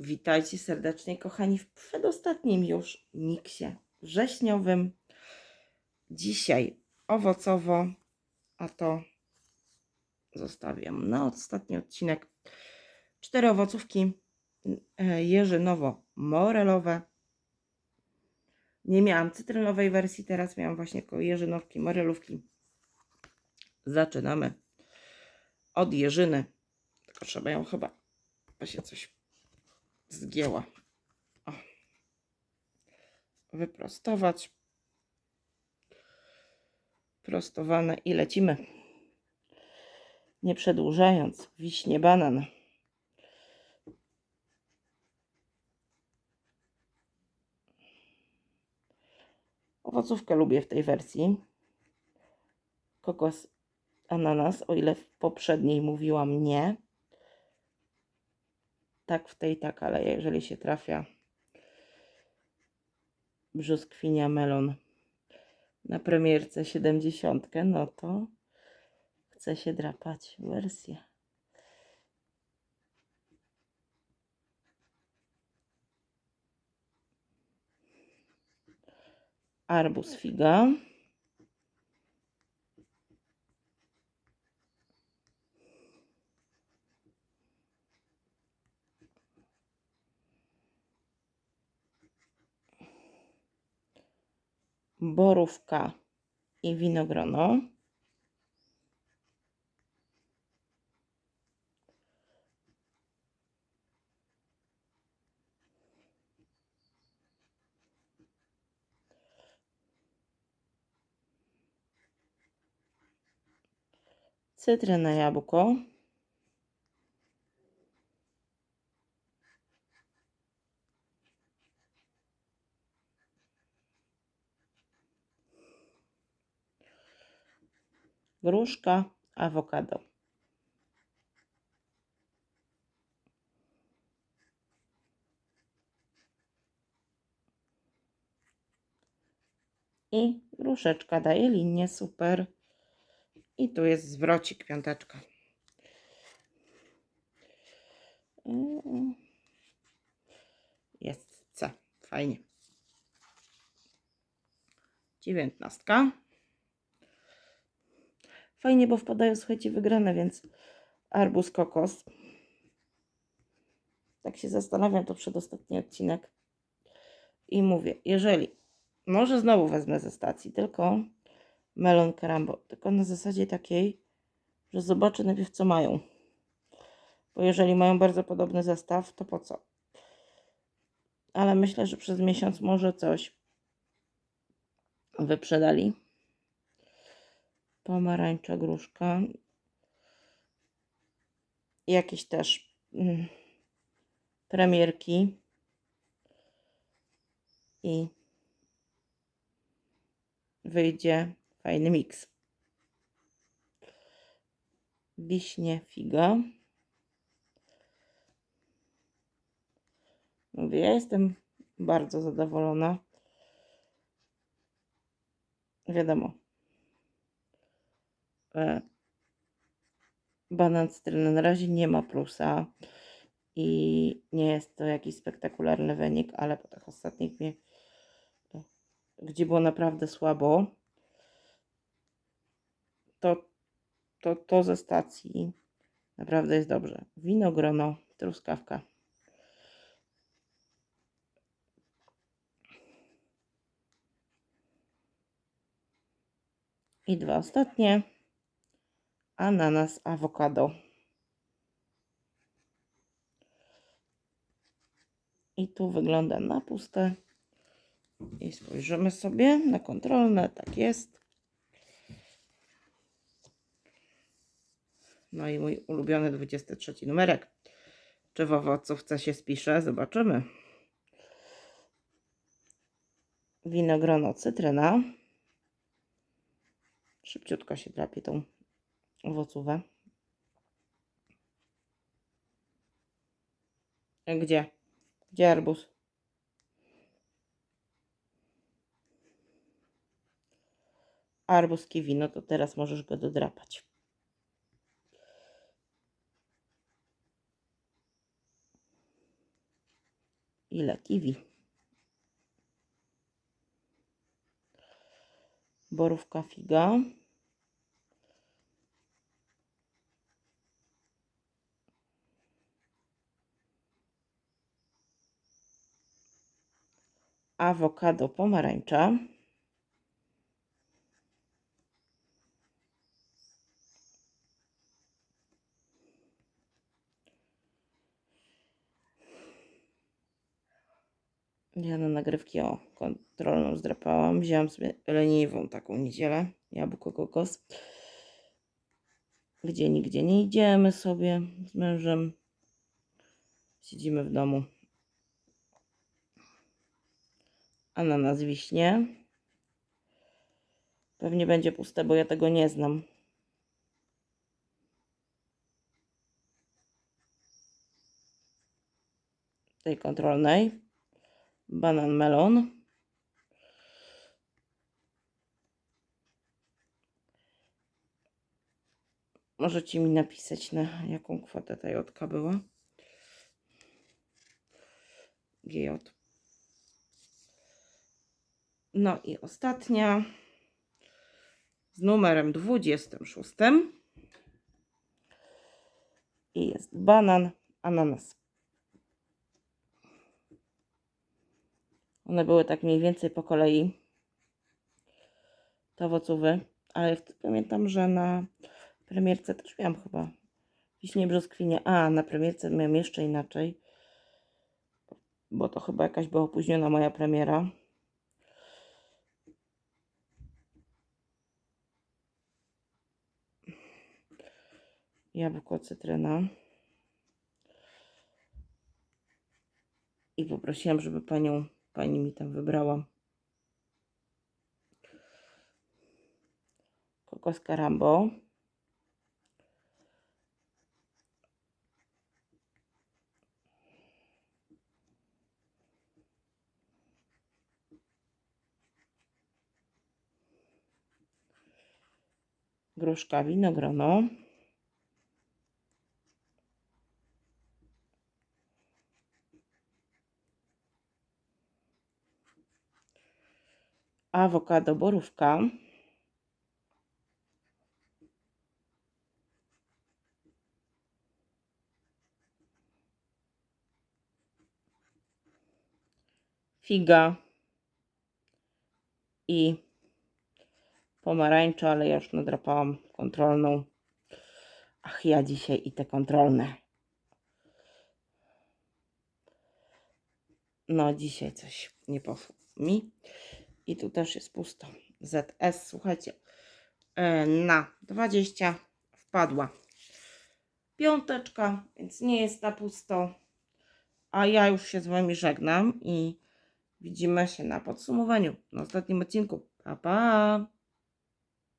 Witajcie serdecznie, kochani, w przedostatnim już miksie wrześniowym. Dzisiaj owocowo, a to zostawiam na ostatni odcinek. Cztery owocówki e, jeżynowo-morelowe. Nie miałam cytrynowej wersji, teraz miałam właśnie tylko jeżynowki, morelówki. Zaczynamy od jeżyny. Tylko trzeba ją chyba, bo się coś zgięła. O. Wyprostować. Prostowane i lecimy. Nie przedłużając, wiśnie banan. Owocówkę lubię w tej wersji. Kokos, ananas, o ile w poprzedniej mówiłam nie tak w tej, tak, ale jeżeli się trafia brzoskwinia melon na premierce 70, no to chce się drapać wersję. Arbuz figa. Borówka i winogrono. Cytryna jabłko. Gruszka, awokado. I gruszeczka daje linię, super. I tu jest zwrocik, piąteczka. Jest C, fajnie. Dziewiętnastka. Fajnie, bo wpadają, słuchajcie, wygrane, więc arbuz, kokos. Tak się zastanawiam, to przedostatni odcinek. I mówię, jeżeli, może znowu wezmę ze stacji, tylko melon karambo, tylko na zasadzie takiej, że zobaczę najpierw, co mają. Bo jeżeli mają bardzo podobny zestaw, to po co? Ale myślę, że przez miesiąc może coś wyprzedali pomarańcza, gruszka. Jakieś też mm, premierki. I wyjdzie fajny miks. Wiśnie, figa. Mówię, ja jestem bardzo zadowolona. Wiadomo, banan cytryny na razie nie ma plusa i nie jest to jakiś spektakularny wynik, ale po tych ostatnich dniach, gdzie było naprawdę słabo, to, to, to ze stacji naprawdę jest dobrze. Winogrono, truskawka. I dwa ostatnie ananas, awokado. I tu wygląda na puste. I spojrzymy sobie na kontrolne. Tak jest. No i mój ulubiony 23 numerek. Czy w owocówce się spisze? Zobaczymy. Winogrono cytryna. Szybciutko się drapie tą owocówę. Gdzie? Gdzie arbuz? Arbuz kiwi, no to teraz możesz go dodrapać. Ile? Kiwi. Borówka figa. Awokado pomarańcza. Ja na nagrywki o kontrolną zdrapałam. Wzięłam sobie leniwą taką niedzielę. Jabłko kokos. Gdzie nigdzie nie idziemy sobie z mężem. Siedzimy w domu. Ananas wiśnie. Pewnie będzie puste, bo ja tego nie znam. Tej kontrolnej. Banan melon. Możecie mi napisać, na jaką kwotę ta jotka była. GJ. No i ostatnia z numerem 26. I jest banan, ananas. One były tak mniej więcej po kolei. Te owocówy. Ale pamiętam, że na premierce też miałam chyba wiśnie brzoskwinie. A, na premierce miałam jeszcze inaczej. Bo to chyba jakaś była opóźniona moja premiera. Jabłko, cytryna. I poprosiłam, żeby panią, pani mi tam wybrała. Kokos Carambo. Gruszka winogrono. Awokado borówka. Figa i pomarańcza, ale ja już nadrapałam kontrolną. Ach, ja dzisiaj i te kontrolne. No, dzisiaj coś nie poszło mi. I tu też jest pusto. ZS, słuchajcie, e, na 20 wpadła piąteczka, więc nie jest na pusto. A ja już się z Wami żegnam i widzimy się na podsumowaniu na ostatnim odcinku. Pa, pa!